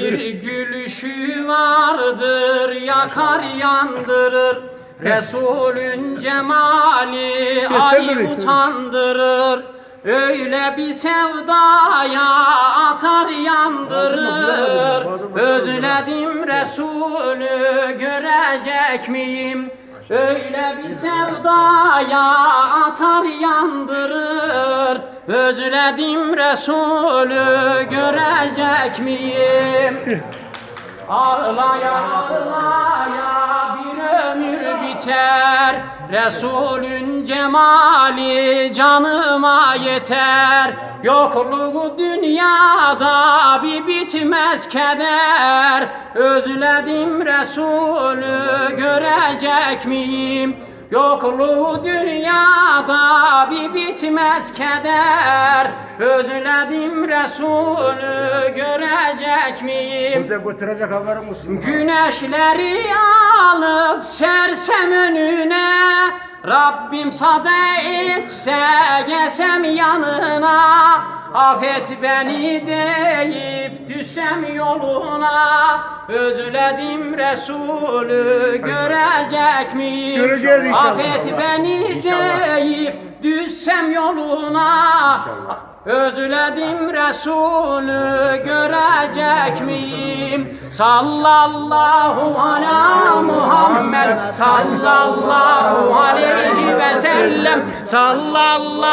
Bir gülüşü vardır yakar yandırır. Resulün cemali Ali utandırır. Öyle bir sevdaya atar yandırır. Özledim Resulü görecek miyim? Öyle bir sevdaya atar yandırır. Özledim Resulü görecek miyim? Ağlaya ağlaya bir ömür biter Resulün cemali canıma yeter Yokluğu dünyada bir bitmez keder Özledim Resulü görecek miyim? Yokluğu dünyada bir bitmez keder Özledim Resulü görecek miyim? Burada götürecek haberim olsun. Güneşleri alıp sersem önüne Rabbim sade etse gelsem yanına Affet beni deyip düşsem yoluna Özledim Resulü görecek? Göreceğiz inşallah. Affet beni deyip düşsem yoluna Özledim Resulü görecek miyim? Sallallahu ala Muhammed Sallallahu aleyhi সাল্লাল্লাহ